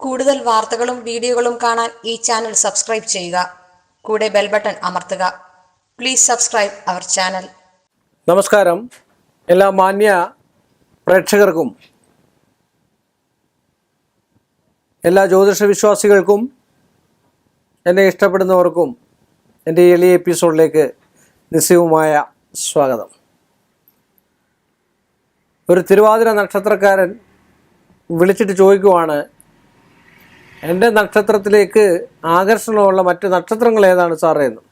കൂടുതൽ വാർത്തകളും വീഡിയോകളും കാണാൻ ഈ ചാനൽ സബ്സ്ക്രൈബ് ചെയ്യുക. കൂടെ ബെൽ ബട്ടൺ അമർത്തുക. Please subscribe our channel. നമസ്കാരം. എല്ലാ മാന്യ പ്രേക്ഷകർക്കും എല്ലാ ജ്യോതിഷ വിശ്വാസികൾക്കും എന്നെ ഇഷ്ടപ്പെടുന്നവർക്കും എന്റെ എളിയ എപ്പിസോഡിലേക്ക് നിസ്സയവുമായ സ്വാഗതം. ഒരു തിരുവാതിര നക്ഷത്രക്കാരൻ വിളിച്ചിട്ട് ചോദിക്കുവാണ് എന്റെ നക്ഷത്രത്തിലേക്ക് ആകർഷണമുള്ള മറ്റ് നക്ഷത്രങ്ങൾ ഏതാണ് സാറേ എന്ന്?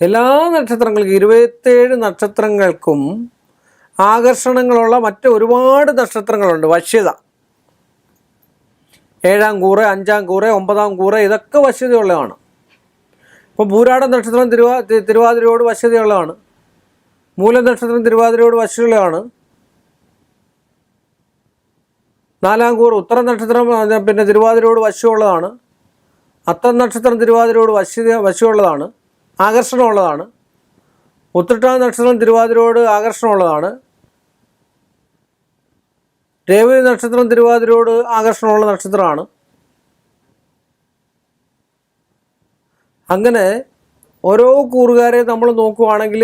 എല്ലാ നക്ഷത്രങ്ങൾക്കും ഇരുപത്തേഴ് നക്ഷത്രങ്ങൾക്കും ആകർഷണങ്ങളുള്ള മറ്റ് ഒരുപാട് നക്ഷത്രങ്ങളുണ്ട്. വശ്യത. ഏഴാം കൂറ് അഞ്ചാം കൂറ് ഒമ്പതാം കൂറ് ഇതൊക്കെ വശ്യതയുള്ളതാണ്. ഇപ്പോൾ ഭൂരാട നക്ഷത്രം തിരുവാ തിരുവാതിരയോട് വശ്യതയുള്ളതാണ്. മൂല നക്ഷത്രം തിരുവാതിരയോട് വശ്യതയുള്ളതാണ്. നാലാം കൂർ ഉത്തര നക്ഷത്രം പിന്നെ തിരുവാതിരയോട് വശ്യമുള്ളതാണ് അത്തം നക്ഷത്രം തിരുവാതിരയോട് വശ വശ്യമുള്ളതാണ് ആകർഷണമുള്ളതാണ്. ഉത്രട്ടാം നക്ഷത്രം തിരുവാതിരയോട് ആകർഷണമുള്ളതാണ്. രേവതി നക്ഷത്രം തിരുവാതിരയോട് ആകർഷണമുള്ള നക്ഷത്രമാണ്. അങ്ങനെ ഓരോ കൂറുകാരെ നമ്മൾ നോക്കുവാണെങ്കിൽ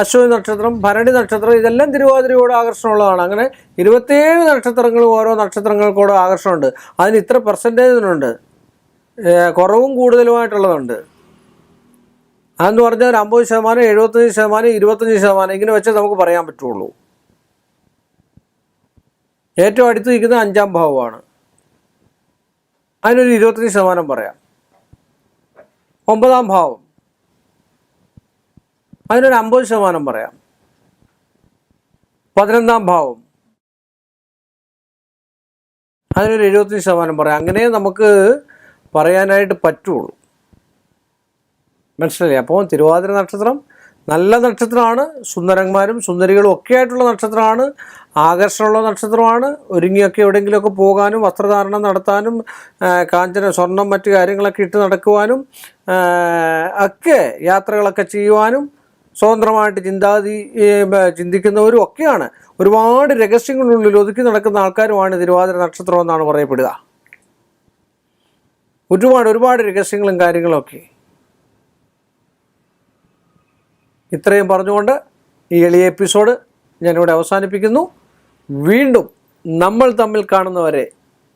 അശ്വതി നക്ഷത്രം ഭരണി നക്ഷത്രം ഇതെല്ലാം തിരുവാതിരയോട് ആകർഷണമുള്ളതാണ്. അങ്ങനെ ഇരുപത്തേഴ് നക്ഷത്രങ്ങളും ഓരോ നക്ഷത്രങ്ങൾക്കൂടെ ആകർഷണമുണ്ട്. അതിന് ഇത്ര പെർസെന്റേജിനുണ്ട് കുറവും കൂടുതലുമായിട്ടുള്ളതുണ്ട്. അതെന്ന് പറഞ്ഞാൽ അമ്പത് ശതമാനം എഴുപത്തഞ്ച് ശതമാനം ഇരുപത്തഞ്ച് ശതമാനം ഇങ്ങനെ വെച്ച് നമുക്ക് പറയാൻ പറ്റുള്ളൂ. ഏറ്റവും അടുത്ത് നിൽക്കുന്ന അഞ്ചാം ഭാവമാണ്. അതിനൊരു ഇരുപത്തഞ്ച് ശതമാനം പറയാം. ഒമ്പതാം ഭാവം. അതിനൊരു അമ്പത് ശതമാനം പറയാം. പതിനൊന്നാം ഭാവം. അതിനൊരു എഴുപത്തഞ്ച് ശതമാനം പറയാം. അങ്ങനെ നമുക്ക് പറയാനായിട്ട് പറ്റുള്ളൂ. മനസ്സിലായി? അപ്പോൾ തിരുവാതിര നക്ഷത്രം നല്ല നക്ഷത്രമാണ്. സുന്ദരന്മാരും സുന്ദരികളും ഒക്കെ ആയിട്ടുള്ള നക്ഷത്രമാണ്. ആകർഷണമുള്ള നക്ഷത്രമാണ്. ഒരുങ്ങിയൊക്കെ എവിടെയെങ്കിലുമൊക്കെ പോകാനും വസ്ത്രധാരണം നടത്താനും കാഞ്ചന സ്വർണം മറ്റു കാര്യങ്ങളൊക്കെ ഇട്ട് നടക്കുവാനും ഒക്കെ യാത്രകളൊക്കെ ചെയ്യുവാനും സ്വതന്ത്രമായിട്ട് ചിന്താതി ചിന്തിക്കുന്നവരും ഒക്കെയാണ്. ഒരുപാട് രഹസ്യങ്ങളുള്ളിൽ ഒതുക്കി നടക്കുന്ന ആൾക്കാരുമാണ് തിരുവാതിര നക്ഷത്രം എന്നാണ് പറയപ്പെടുക. ഒരുപാട് ഒരുപാട് രഹസ്യങ്ങളും കാര്യങ്ങളൊക്കെ ഇത്രയും പറഞ്ഞുകൊണ്ട് ഈ എളിയ എപ്പിസോഡ് ഞാനിവിടെ അവസാനിപ്പിക്കുന്നു. വീണ്ടും നമ്മൾ തമ്മിൽ കാണുന്നവരെ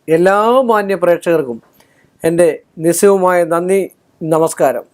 എല്ലാ മാന്യ പ്രേക്ഷകർക്കും എന്റെ നിസ്സവുമായ നന്ദി നമസ്കാരം.